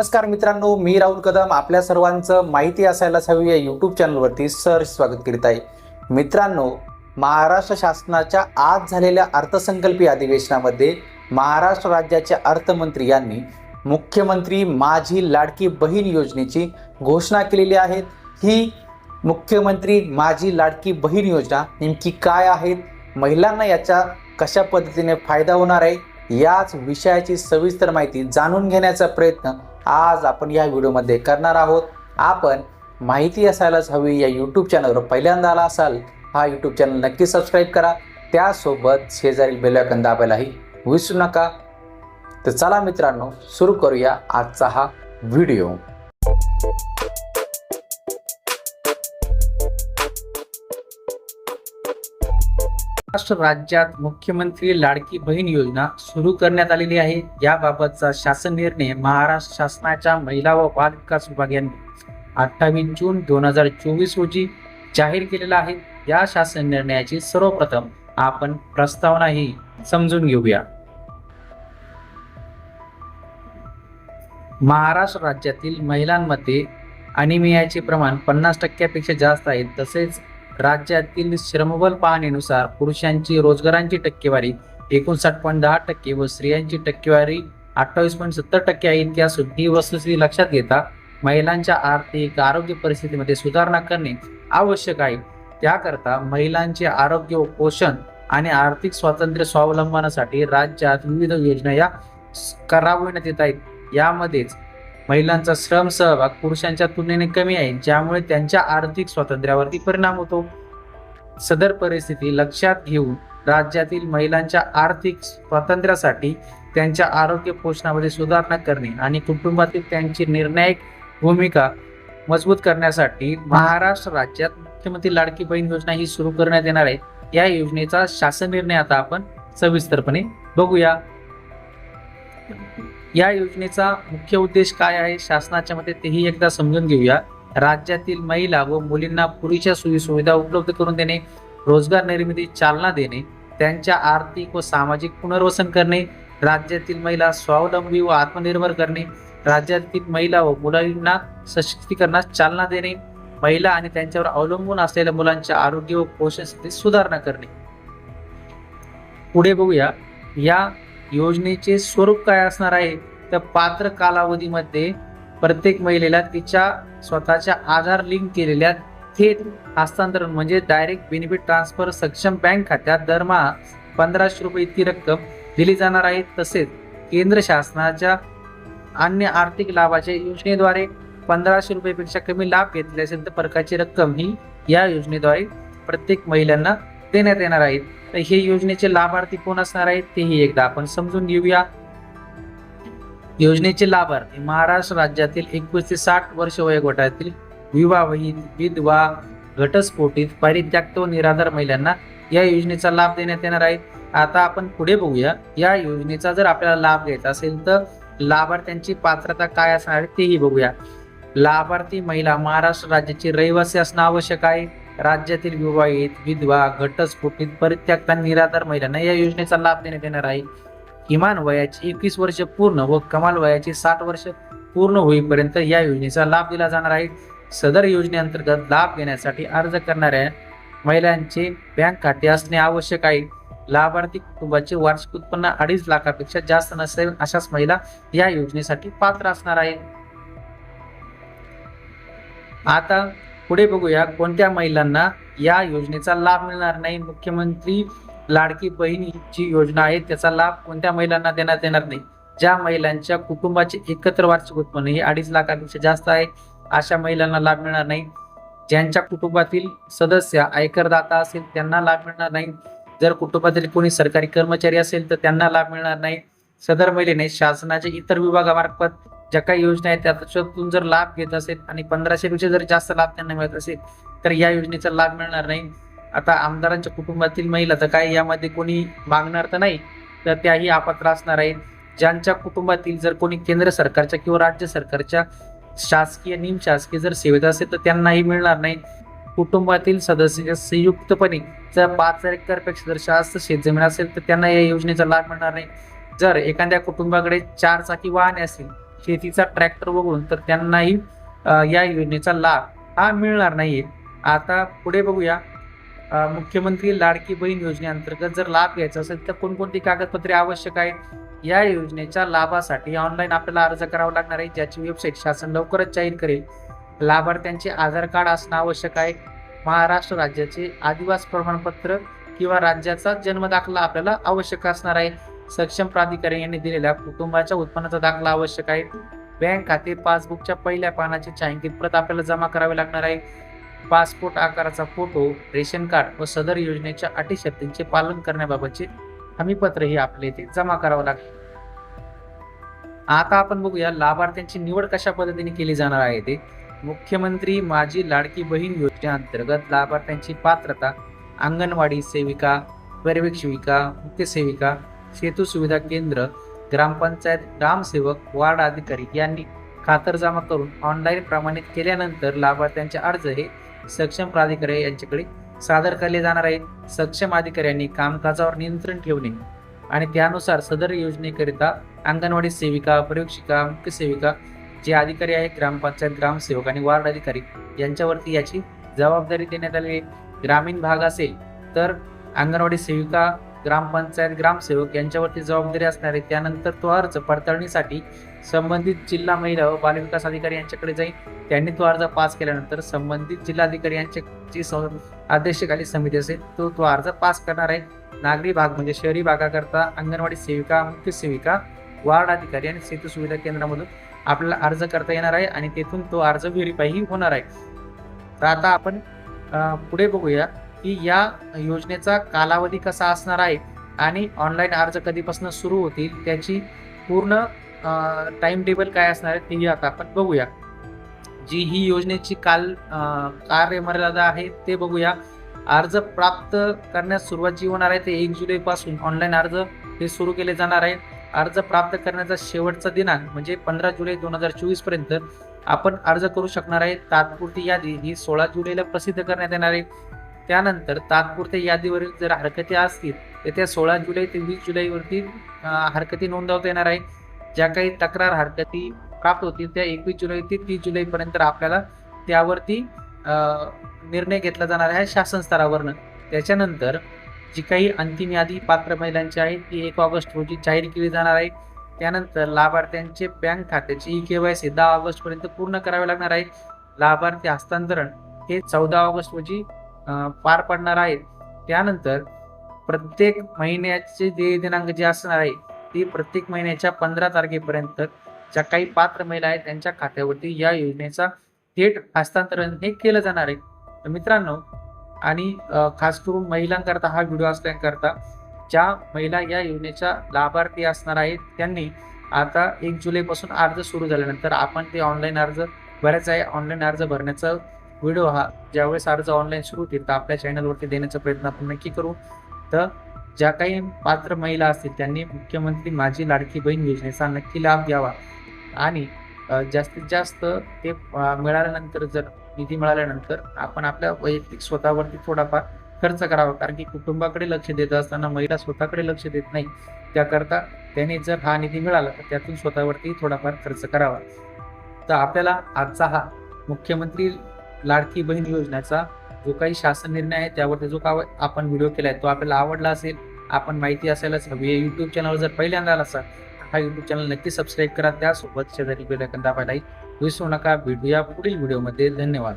नमस्कार मित्रांनो मी राहुल कदम. आपल्या सर्वांचं माहिती असायलाच हवी या यूट्यूब चॅनलवरती सर स्वागत करीत आहे. मित्रांनो महाराष्ट्र शासनाच्या आज झालेल्या अर्थसंकल्पीय अधिवेशनामध्ये महाराष्ट्र राज्याचे अर्थमंत्री यांनी मुख्यमंत्री माझी लाडकी बहीण योजनेची घोषणा केलेली आहे. ही मुख्यमंत्री माझी लाडकी बहीण योजना नेमकी काय आहेत? महिलांना याचा कशा पद्धतीने फायदा होणार आहे? याच विषयाची सविस्तर माहिती जाणून घेण्याचा प्रयत्न आज आपण या व्हिडिओमध्ये करणार आहोत. आपण माहिती असायलाच हवी या यूट्यूब चॅनलवर पहिल्यांदा आला असाल हा यूट्यूब चॅनल नक्की सबस्क्राईब करा. त्यासोबत शेजारील बेलायकन दाबायलाही विसरू नका. तर चला मित्रांनो सुरू करूया आजचा हा व्हिडिओ. महाराष्ट्र राज्यात मुख्यमंत्री लाडकी बहीण योजना सुरू करण्यात आलेली आहे. याबाबतचा शासन निर्णय महाराष्ट्र शासनाच्या महिला व बाल विकास विभाग यांनी अठ्ठावीस जून दोन हजार चोवीस रोजी जाहीर केलेला आहे. या शासन निर्णयाची सर्वप्रथम आपण प्रस्तावना ही समजून घेऊया. महाराष्ट्र राज्यातील महिलांमध्ये अनिमियाचे प्रमाण पन्नास टक्क्यापेक्षा जास्त आहे. तसेच राज्यातील श्रमबल पाहणीनुसार पुरुषांची रोजगारांची टक्केवारी एकोणसाठ पॉईंट दहा टक्के व स्त्रियांची टक्केवारी अठ्ठावीस पॉईंट सत्तर टक्के आहे. त्या ही वस्तुस्थिती लक्षात घेता महिलांच्या आर्थिक आरोग्य परिस्थितीमध्ये सुधारणा करणे आवश्यक आहे. त्याकरता महिलांचे आरोग्य व पोषण आणि आर्थिक स्वातंत्र्य स्वावलंबनासाठी राज्यात विविध योजना या राबविण्यात येत आहेत. यामध्येच महिलांचा श्रम सहभाग पुरुषांच्या तुलनेने कमी आहे ज्यामुळे त्यांच्या आर्थिक स्वातंत्र्यावरती परिणाम होतो. सदर परिस्थिती लक्षात घेऊन राज्यातील महिलांच्या आर्थिक स्वातंत्र्यासाठी त्यांच्या आरोग्य पोषणामध्ये सुधारणा करणे आणि कुटुंबातील त्यांची निर्णायक भूमिका मजबूत करण्यासाठी महाराष्ट्र राज्यात मुख्यमंत्री लाडकी बहीण योजना ही सुरू करण्यात येणार आहे. या योजनेचा शासन निर्णय आता आपण सविस्तरपणे बघूया. या योजनेचा मुख्य उद्देश काय आहे? शासनाच्या मते तेही एकदा समजून घेऊया. राज्यातील महिला व मुलींना पुरेशा सोयीसुविधा उपलब्ध करून देणे रोजगार निर्मिती चालना देणे त्यांच्या आर्थिक व सामाजिक पुनर्वसन करणे राज्यातील महिला स्वावलंबी व आत्मनिर्भर करणे राज्यातील महिला व मुलांना सशक्तीकरणास चालना देणे महिला आणि त्यांच्यावर अवलंबून असलेल्या मुलांच्या आरोग्य व पोषण स्थितीत सुधारणा करणे. पुढे बघूया. या योजनेचे स्वरूप काय असणार आहे? तर पात्र कालावधीमध्ये प्रत्येक महिलेला तिच्या स्वतःच्या आधार लिंक केलेल्या थेट हस्तांतरण म्हणजे डायरेक्ट बेनिफिट ट्रान्सफर सक्षम बँक खात्यात दरमहा पंधराशे रुपये इतकी रक्कम दिली जाणार आहे. तसेच केंद्र शासनाच्या अन्य आर्थिक लाभाच्या योजनेद्वारे पंधराशे रुपयेपेक्षा कमी लाभ घेतले असेल तर फरकाची रक्कम ही या योजनेद्वारे प्रत्येक महिलांना देण्यात येणार आहेत. तर हे योजनेचे लाभार्थी कोण असणार आहेत तेही एकदा आपण समजून घेऊया. योजनेचे लाभार्थी महाराष्ट्र राज्यातील एकवीस ते साठ वर्ष वयोगटातील विवाहित विधवा घटस्फोटित परित्यक्त व निराधार महिलांना या योजनेचा लाभ देण्यात येणार आहे. आता आपण पुढे बघूया. या योजनेचा जर आपल्याला लाभ घ्यायचा असेल तर लाभार्थ्यांची पात्रता काय असणार आहे तेही बघूया. लाभार्थी महिला महाराष्ट्र राज्याची रहिवासी असणं आवश्यक आहे. राज्यातील विवाहित विधवा घटस्फोटित परित्यक्ता निराधार महिलांना या योजनेचा लाभ देण्यात येणार आहे. किमान वयाची एकवीस वर्ष पूर्ण व कमाल वयाची साठ वर्ष पूर्ण होईपर्यंत या योजनेचा लाभ दिला जाणार आहे. सदर योजनेअंतर्गत लाभ घेण्यासाठी अर्ज करणाऱ्या महिलांचे बँक खाते असणे आवश्यक आहे. लाभार्थी कुटुंबाचे वार्षिक उत्पन्न अडीच लाखापेक्षा जास्त नसेल अशाच महिला या योजनेसाठी पात्र असणार आहे आता पुढे बघूया कोणत्या महिलांना या योजनेचा लाभ मिळणार नाही. मुख्यमंत्री लाडकी बहिणीची योजना आहे त्याचा लाभ कोणत्या महिलांना देण्यात येणार नाही? ज्या महिलांच्या कुटुंबाचे एकत्र वार्षिक उत्पन्न हे अडीच लाखापेक्षा जास्त आहे अशा महिलांना लाभ मिळणार नाही. ज्यांच्या कुटुंबातील सदस्य आयकरदाता असेल त्यांना लाभ मिळणार नाही. जर कुटुंबातील कोणी सरकारी कर्मचारी असेल तर त्यांना लाभ मिळणार नाही. सदर महिलेने शासनाच्या इतर विभागामार्फत ज्या काही योजना आहेत त्याच्यातून जर लाभ घेत असेल आणि पंधराशे पेक्षा जर जास्त लाभ त्यांना मिळत असेल तर या योजनेचा लाभ मिळणार नाही. आता आमदारांच्या कुटुंबातील महिला तर काय यामध्ये कोणी मागणार तर नाही तर त्याही आपत्र असणार आहेत ज्यांच्या कुटुंबातील जर कोणी केंद्र सरकारच्या किंवा राज्य सरकारच्या शासकीय निम शासकीय जर सेवेत असेल तर त्यांनाही मिळणार नाही. कुटुंबातील सदस्य संयुक्तपणे जर पाच एकरपेक्षा जर जास्त शेतजमीन असेल तर त्यांना या योजनेचा लाभ मिळणार नाही. जर एखाद्या कुटुंबाकडे चार चाकी वाहने असेल शेतीचा ट्रॅक्टर बघून तर त्यांनाही या योजनेचा लाभ हा मिळणार नाहीये. आता पुढे बघूया. मुख्यमंत्री लाडकी बहीण योजनेअंतर्गत जर लाभ घ्यायचा असेल तर कोणकोणती कागदपत्रे आवश्यक आहेत? या योजनेच्या लाभासाठी ऑनलाईन आपल्याला अर्ज करावा लागणार आहे ज्याची वेबसाईट शासन लवकरच जाहीर करेल. लाभार्थ्यांचे आधार कार्ड असणं आवश्यक आहे. महाराष्ट्र राज्याचे आदिवास प्रमाणपत्र किंवा राज्याचा जन्म दाखला आपल्याला आवश्यक असणार आहे. सक्षम प्राधिकारी यांनी दिलेल्या कुटुंबाच्या उत्पन्नाचा दाखला आवश्यक आहे. बँक खाते पासबुकच्या पहिल्या पानाची छायांकित प्रत आपल्याला जमा करावी लागणार आहे. पासपोर्ट आकाराचा फोटो रेशन कार्ड व सदर योजनेच्या अटी शर्तींचे पालन करण्याबाबतचे हमीपत्र हे आपले इथे जमा करावं लागेल. आता आपण बघूया लाभार्थ्यांची निवड कशा पद्धतीने केली जाणार आहे ते. मुख्यमंत्री माझी लाडकी बहीण योजनेअंतर्गत लाभार्थ्यांची पात्रता अंगणवाडी सेविका पर्यवेक्षिका मुख्य सेविका सेतू सुविधा केंद्र ग्रामपंचायत ग्रामसेवक वार्ड अधिकारी यांनी खातरजमा करून ऑनलाईन प्रमाणित केल्यानंतर लाभार्थ्यांचे अर्ज हे सक्षम प्राधिकारी यांच्याकडे सादर केले जाणार आहेत. सक्षम अधिकाऱ्यांनी कामकाजावर नियंत्रण ठेवणे आणि त्यानुसार सदर योजनेकरिता अंगणवाडी सेविका प्रयोगशिका मुख्य सेविका जे अधिकारी आहेत ग्रामपंचायत ग्रामसेवक आणि वार्ड अधिकारी यांच्यावरती याची जबाबदारी देण्यात आली आहे. ग्रामीण भाग असेल तर अंगणवाडी सेविका ग्रामपंचायत ग्रामसेवक यांच्यावरती जबाबदारी असणार आहे. त्यानंतर तो अर्ज पडताळणीसाठी संबंधित जिल्हा महिला व बालविकास अधिकारी यांच्याकडे जाईल. त्यांनी तो अर्ज पास केल्यानंतर संबंधित जिल्हाधिकारी यांच्याची जी अध्यक्षकाली समिती असेल तो तो अर्ज पास करणार आहे. नागरी भाग म्हणजे शहरी भागाकरता अंगणवाडी सेविका मुख्य सेविका वार्ड अधिकारी आणि सेतू सुविधा केंद्रामधून आपल्याला अर्ज करता येणार आहे आणि तेथून तो अर्ज व्हेरीफायही होणार आहे. तर आता आपण पुढे बघूया. की या योजनेचा कालावधी कसा असणार आहे आणि ऑनलाईन अर्ज कधीपासून सुरू होतील त्याची पूर्ण टाइम टेबल काय असणार आहे तेही आता आपण बघूया. जी ही योजनेची काल कार्यमर्यादा आहे ते बघूया. अर्ज प्राप्त करण्यास सुरुवात जी होणार आहे ते एक जुलैपासून ऑनलाईन अर्ज हे सुरू केले जाणार आहे. अर्ज प्राप्त करण्याचा शेवटचा दिनांक म्हणजे पंधरा जुलै दोन हजार चोवीसपर्यंत आपण अर्ज करू शकणार आहे. तात्पुरती यादी ही सोळा जुलैला प्रसिद्ध करण्यात येणार आहे. त्यानंतर तात्पुरत्या यादीवरील जर हरकती असतील तर त्या सोळा जुलै ते वीस जुलैवरती हरकती नोंदवता येणार आहे ज्या काही तक्रार हरकती प्राप्त होतील त्या एकवीस जुलै ते तीस जुलैपर्यंत आपल्याला त्यावरती निर्णय घेतला जाणार आहे शासन स्तरावरनं. त्याच्यानंतर जी काही अंतिम यादी पात्र महिलांची आहे ती एक ऑगस्ट रोजी जाहीर केली जाणार आहे. त्यानंतर लाभार्थ्यांचे बँक खात्याची ई के वाय सी दहा ऑगस्टपर्यंत पूर्ण करावे लागणार आहे. लाभार्थी हस्तांतरण हे चौदा ऑगस्ट रोजी पार पडणार आहे. त्यानंतर प्रत्येक महिन्याचे देय दिनांक जे असणार आहे ती प्रत्येक महिन्याच्या पंधरा तारखेपर्यंत ज्या काही पात्र महिला आहेत त्यांच्या खात्यावरती या योजनेचा थेट हस्तांतरण हे केलं जाणार आहे. तर मित्रांनो आणि खास करून महिलांकरता हा व्हिडिओ असल्याकरता ज्या महिला या योजनेच्या लाभार्थी असणार आहेत त्यांनी आता एक जुलैपासून अर्ज सुरू झाल्यानंतर आपण ते ऑनलाईन अर्ज भरायचा आहे ऑनलाईन अर्ज भरण्याचं व्हिडिओ हा ज्यावेळेस अर्ज ऑनलाईन सुरू होतील तर आपल्या चॅनलवरती देण्याचा प्रयत्न आपण नक्की करू. तर ज्या काही पात्र महिला असतील त्यांनी मुख्यमंत्री माझी लाडकी बहीण योजनेचा नक्की लाभ घ्यावा. आणि जास्तीत जास्त ते मिळाल्यानंतर जर निधी मिळाल्यानंतर आपण आपल्या वैयक्तिक स्वतःवरती थोडाफार खर्च करावा. कारण की कुटुंबाकडे लक्ष देत असताना महिला स्वतःकडे लक्ष देत नाही. त्याकरता त्याने जर हा निधी मिळाला तर त्यातून स्वतःवरती थोडाफार खर्च करावा. तर आपल्याला आजचा हा मुख्यमंत्री लाडकी बहीण योजनेचा जो काही शासन निर्णय आहे त्यावरती जो का आपण व्हिडिओ केला आहे तो आपल्याला आवडला असेल आपण माहिती असायलाच हवी युट्यूब चॅनल जर पहिल्यांदा आला असाल हा युट्यूब चॅनल नक्की सबस्क्राईब करा. त्यासोबत शेजारी बेल दाबायलाही विसरू नका. भेटूया पुढील व्हिडिओमध्ये धन्यवाद.